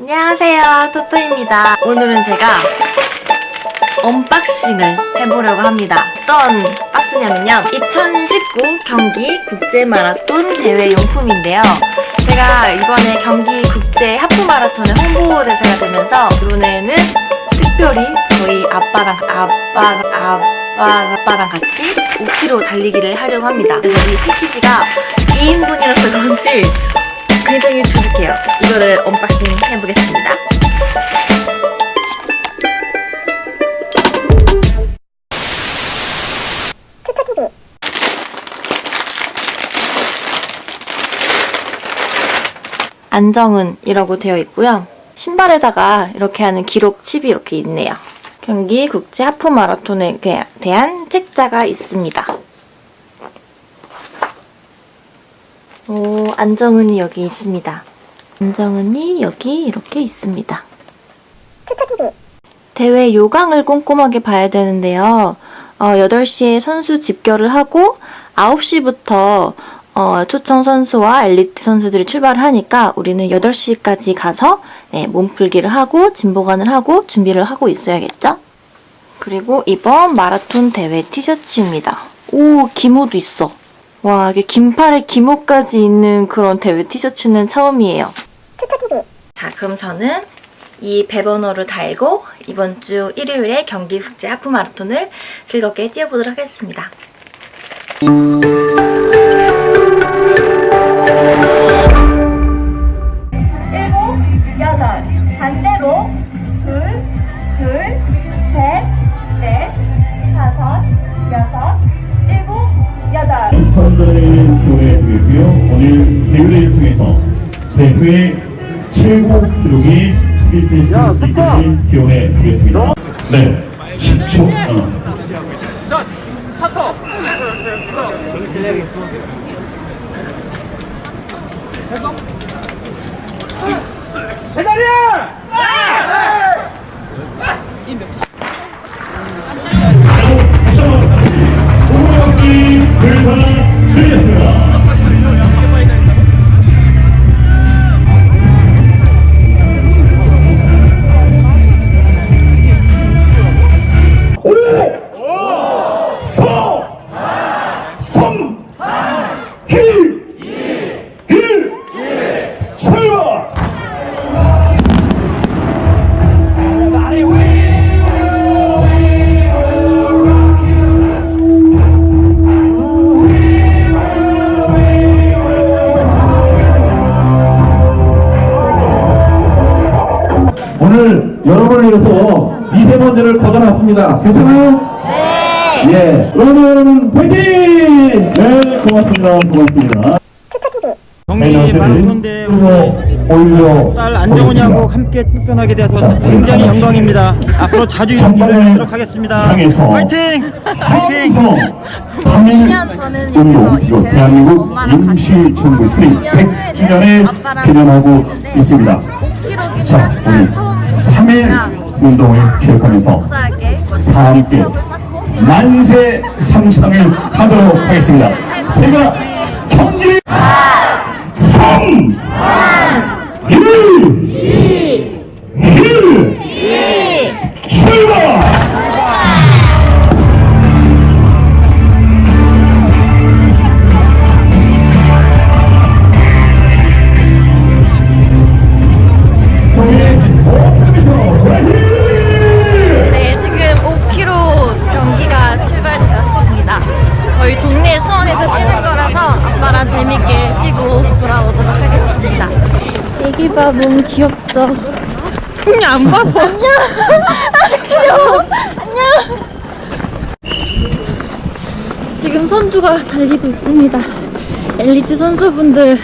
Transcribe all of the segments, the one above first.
안녕하세요 토토입니다. 오늘은 제가 언박싱을 해보려고 합니다. 어떤 박스냐면요. 2019 경기 국제 마라톤 대회 용품인데요. 제가 이번에 경기 국제 하프 마라톤의 홍보 대사가 되면서 이번에는 특별히 저희 아빠랑 아빠랑 아빠랑 아빠랑 같이 5km 달리기를 하려고 합니다. 그래서 이 패키지가 2인분이라서 그런지 굉장히 두둑해요. 이거를 언박싱 해보겠습니다. 안정은이라고 되어 있고요. 신발에다가 이렇게 하는 기록 칩이 이렇게 있네요. 경기 국제 하프 마라톤에 대한 책자가 있습니다. 오, 안정은이 여기 있습니다. 안정은이 여기 이렇게 있습니다. 대회 요강을 꼼꼼하게 봐야 되는데요. 어, 8시에 선수 집결을 하고 9시부터 어, 초청 선수와 엘리트 선수들이 출발을 하니까 우리는 8시까지 가서 네, 몸풀기를 하고 진보관을 하고 준비를 하고 있어야겠죠? 그리고 이번 마라톤 대회 티셔츠입니다. 오, 기모도 있어. 와, 이게 긴팔에 기모까지 있는 그런 대회 티셔츠는 처음이에요. 자, 그럼 저는 이 배번호를 달고 이번 주 일요일에 경기 국제 하프 마라톤을 즐겁게 뛰어보도록 하겠습니다. 대회를 통해서 대회 최고 기록이 스피드스 이들을 기원해 보겠습니다. 네, 10초 남았습니다. 다시 걷어놨습니다. 괜찮아요? 네. 예. 그러면 화이팅! 네, 고맙습니다. 고맙습니다. 마라톤 대회 올려 딸 안정훈이하고 함께 출전하게 되어서 자, 굉장히 오늘 영광입니다. 앞으로 자주 이루도록 하겠습니다. 화이팅! 삼성 3일 운동 대한민국 임시정부 수립 100주년을 기념하고 있습니다. 자, 우리 3일 운동을 기억하면서 다 함께 만세 삼창을 하도록 하겠습니다. 제가 경기를 3 봐, 너무 귀엽죠? 그냥 안 봐. 안녕. 아, 귀여워. 안녕. 지금 선두가 달리고 있습니다. 엘리트 선수분들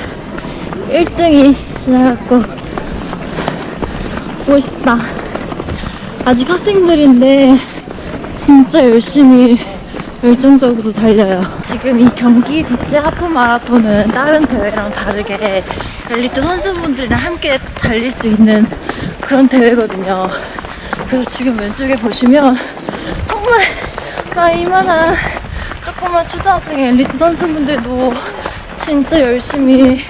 1등이 지나갔고 멋있다. 아직 학생들인데 진짜 열심히 열정적으로 달려요. 지금 이 경기 국제 하프 마라톤은 다른 대회랑 다르게 엘리트 선수분들이랑 함께 달릴 수 있는 그런 대회거든요. 그래서 지금 왼쪽에 보시면 정말 나 이만한 조그만 초등학생 엘리트 선수분들도 진짜 열심히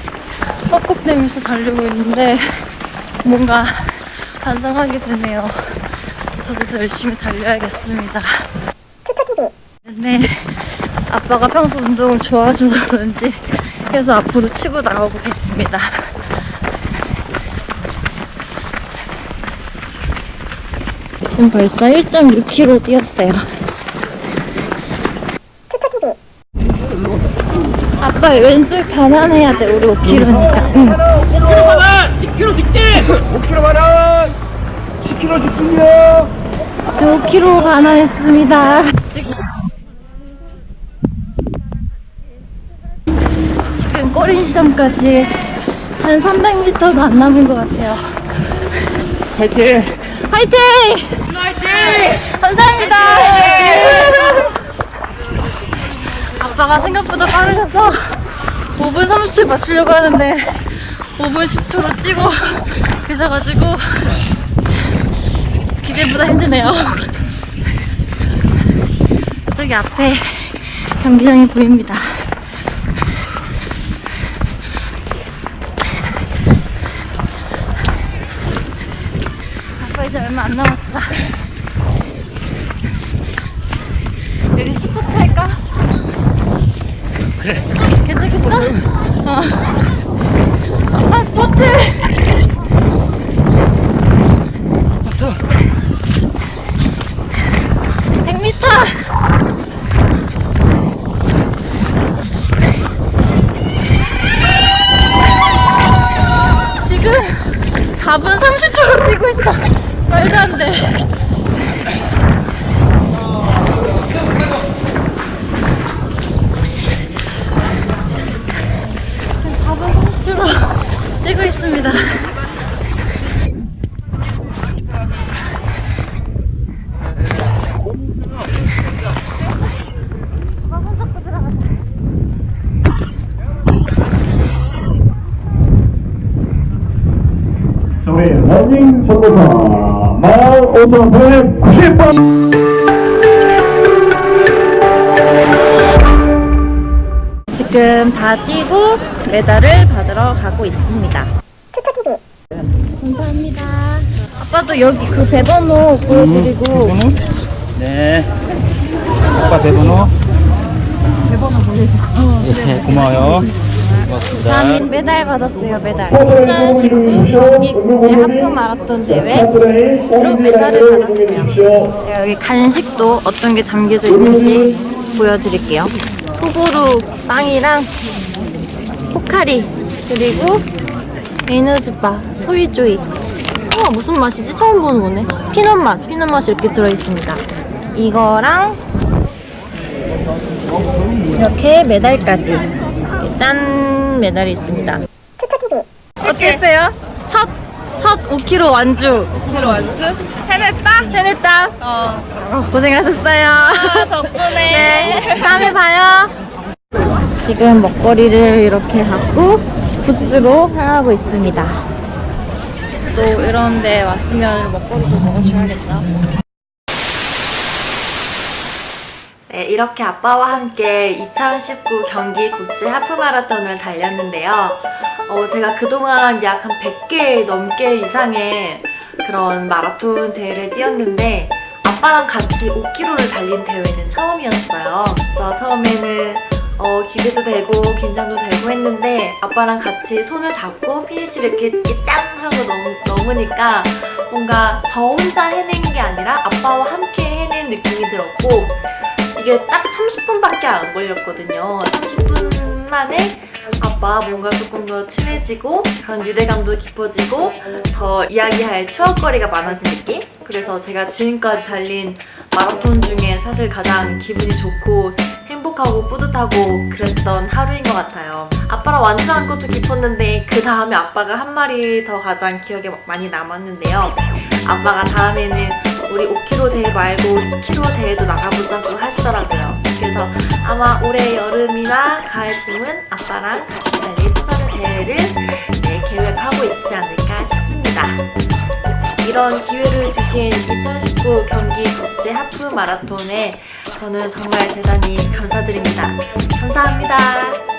뻑뻑대면서 달리고 있는데 뭔가 반성하게 되네요. 저도 더 열심히 달려야겠습니다. 네, 아빠가 평소 운동을 좋아하셔서 그런지 계속 앞으로 치고 나오고 계십니다. 지금 벌써 1.6km 뛰었어요. 아빠 왼쪽 변환해야 돼 우리 5km니까. 응. 10kg 직진! 5kg 만원! 10kg 직진이요! 저 5km 반환했습니다. 지금 꼬린 시점까지 한 300m도 안 남은 것 같아요. 파이팅! 화이팅! 화이팅! 감사합니다. 아빠가 생각보다 빠르셔서 5분 30초 맞추려고 하는데 5분 10초로 뛰고 계셔가지고 기대보다 힘드네요. 저기 앞에 경기장이 보입니다. 아빠 이제 얼마 안 남았어. 여기 스포트 할까? 그래. 괜찮겠어? 어. 아빠 스포트! 스포트! 100m! 지금 4분 30초로 뛰고 있어. 말도 안 돼. 지금 4분 30초로 뛰고 있습니다. 저희 러닝 정보사 마을 오선 190번 지금 다 뛰고 메달을 받으러 가고 있습니다. 감사합니다. 아빠도 여기 그 배번호 보여드리고 배번호? 네. 아빠 배번호? 배번호 보내줘. 예, 고마워요. 고맙습니다. 저는 메달 받았어요, 메달. 2019 경기 국제 하프 마라톤 대회 로 메달을 받았어요. 제가 여기 간식도 어떤 게 담겨져 있는지 보여드릴게요. 소보루 빵이랑 포카리 그리고 에너지바 소이조이. 우와 무슨 맛이지? 처음 보는 거네. 피넛 맛, 피넛 맛이 이렇게 들어있습니다. 이거랑 이렇게 메달까지 짠 메달이 있습니다. 어땠어요? 첫, 첫 5km 완주. 5km 완주? 해냈다? 해냈다. 어. 고생하셨어요. 덕분에. 네. 다음에 봐요. 지금 먹거리를 이렇게 갖고 부스로 향하고 있습니다. 또 이런 데 왔으면 먹거리도 먹어줘야겠죠. 네, 이렇게 아빠와 함께 2019 경기 국제 하프 마라톤을 달렸는데요. 어, 제가 그동안 약 한 100개 넘게 이상의 그런 마라톤 대회를 뛰었는데 아빠랑 같이 5km를 달린 대회는 처음이었어요. 그래서 처음에는 어, 기대도 되고 긴장도 되고 했는데 아빠랑 같이 손을 잡고 피니시를 이렇게, 이렇게 짠 하고 넘, 넘으니까 뭔가 저 혼자 해낸 게 아니라 아빠와 함께 해낸 느낌이 들었고 이게 딱 30분밖에 안 걸렸거든요. 30분 만에 아빠 뭔가 조금 더 친해지고 그런 유대감도 깊어지고 더 이야기할 추억거리가 많아진 느낌? 그래서 제가 지금까지 달린 마라톤 중에 사실 가장 기분이 좋고 행복하고 뿌듯하고 그랬던 하루인 것 같아요. 아빠랑 완주한 것도 깊었는데 그 다음에 아빠가 한 말이 더 가장 기억에 많이 남았는데요. 아빠가 다음에는 우리 5km 대회 말고 10km 대회도 나가보자고 하시더라고요. 그래서 아마 올해 여름이나 가을쯤은 아빠랑 같이 달릴 특별 대회를 네, 계획하고 있지 않을까 싶습니다. 이런 기회를 주신 2019 경기 국제 하프 마라톤에 저는 정말 대단히 감사드립니다. 감사합니다.